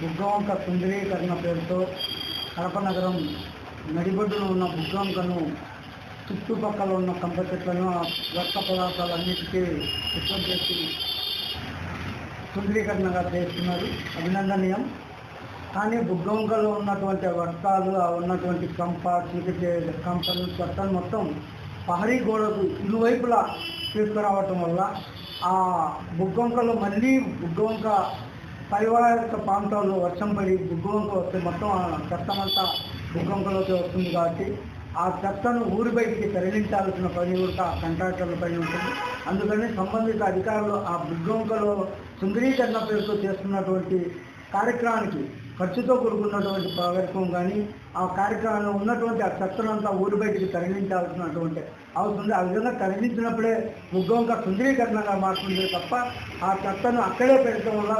బుగ్గవంక సుందరీకరణ పేరుతో కడప నగరం నడిబొడ్డున ఉన్న బుగ్గవంకను చుట్టుపక్కల ఉన్న కంప చెట్లను రక్త వ్యర్థ పదార్థాలన్నిటికీ శుభ్రం చేసి సుందరీకరణగా చేస్తున్నారు. అభినందనీయం. కానీ బుగ్గవంకలో ఉన్నటువంటి వర్షాలు ఉన్నటువంటి కంప చీకటి కంపలు చెట్టలు మొత్తం పహరీ గోడకు ఇరువైపులా తీసుకురావటం వల్ల ఆ బుగ్గంకలో మళ్ళీ బుగ్గవంక పరివారిక ప్రాంతాల్లో వర్షం పడి బుగ్గవంక వస్తే మొత్తం ఆ చెత్తమంతా బుగ్గవంకలోకి వస్తుంది కాబట్టి ఆ చెత్తను ఊరి బయటికి తరలించాల్సిన పని కూడా కంట్రాక్టర్ల పని పైన ఉంటుంది. అందుకని సంబంధిత అధికారులు ఆ బుగ్గవంకలో సుందరీకరణ పేరుతో చేస్తున్నటువంటి కార్యక్రమానికి ఖర్చుతో కూడుకున్నటువంటి కార్యక్రమం కానీ ఆ కార్యక్రమంలో ఉన్నటువంటి ఆ చెత్తనంతా ఊరు బయటికి తరలించాల్సినటువంటి అవసరం ఉంది. ఆ విధంగా తరలించినప్పుడే ముగ్గంగా సుందరీకరణగా మారుతుంది తప్ప ఆ చెత్తను అక్కడే పెట్టడం వల్ల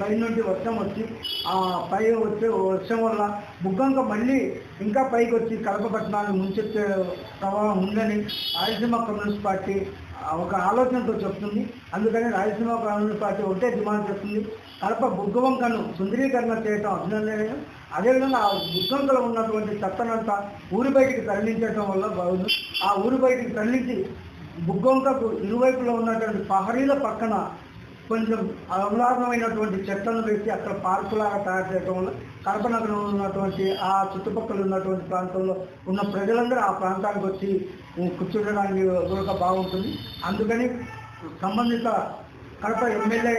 పై నుండి వర్షం వచ్చి ఆ పై వచ్చే వర్షం వల్ల ముగ్గంక మళ్ళీ ఇంకా పైకి వచ్చి కడప పట్టణాన్ని ముంచెత్తే ప్రవాహం ఉందని రాయలసీమ కమ్యూనిస్ట్ పార్టీ ఒక ఆలోచనతో చెప్తుంది. అందుకని రాయలసీమ కమ్యూనిస్ట్ పార్టీ ఒకటే డిమాండ్ చేస్తుంది. కడప బుగ్గవంకను సుందరీకరణ చేయటం అభినందనీయం. అదేవిధంగా ఆ బుగ్గంకలో ఉన్నటువంటి చెత్తనంతా ఊరి బయటికి తరలించడం వల్ల బాగుంది. ఆ ఊరి బయటికి తరలించి బుగ్గంకకు ఇరువైపులో ఉన్నటువంటి పహరీల పక్కన కొంచెం ఆహ్లాదమైనటువంటి చెట్లను వేసి అక్కడ పార్కులాగా తయారు చేయడం వల్ల కడప నగరంలో ఉన్నటువంటి ఆ చుట్టుపక్కల ఉన్నటువంటి ప్రాంతంలో ఉన్న ప్రజలందరూ ఆ ప్రాంతానికి వచ్చి కూర్చోడానికి కూడా బాగుంటుంది. అందుకని సంబంధిత కడప ఎమ్మెల్యే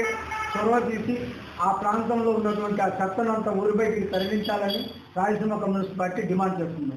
చొరవ తీసి ఆ ప్రాంతంలో ఉన్నటువంటి ఆ చెత్తనంతా ఊరి బయటికి తరలించాలని రాయలసీమ కమ్యూనిస్ట్ పార్టీ డిమాండ్ చేస్తుంది.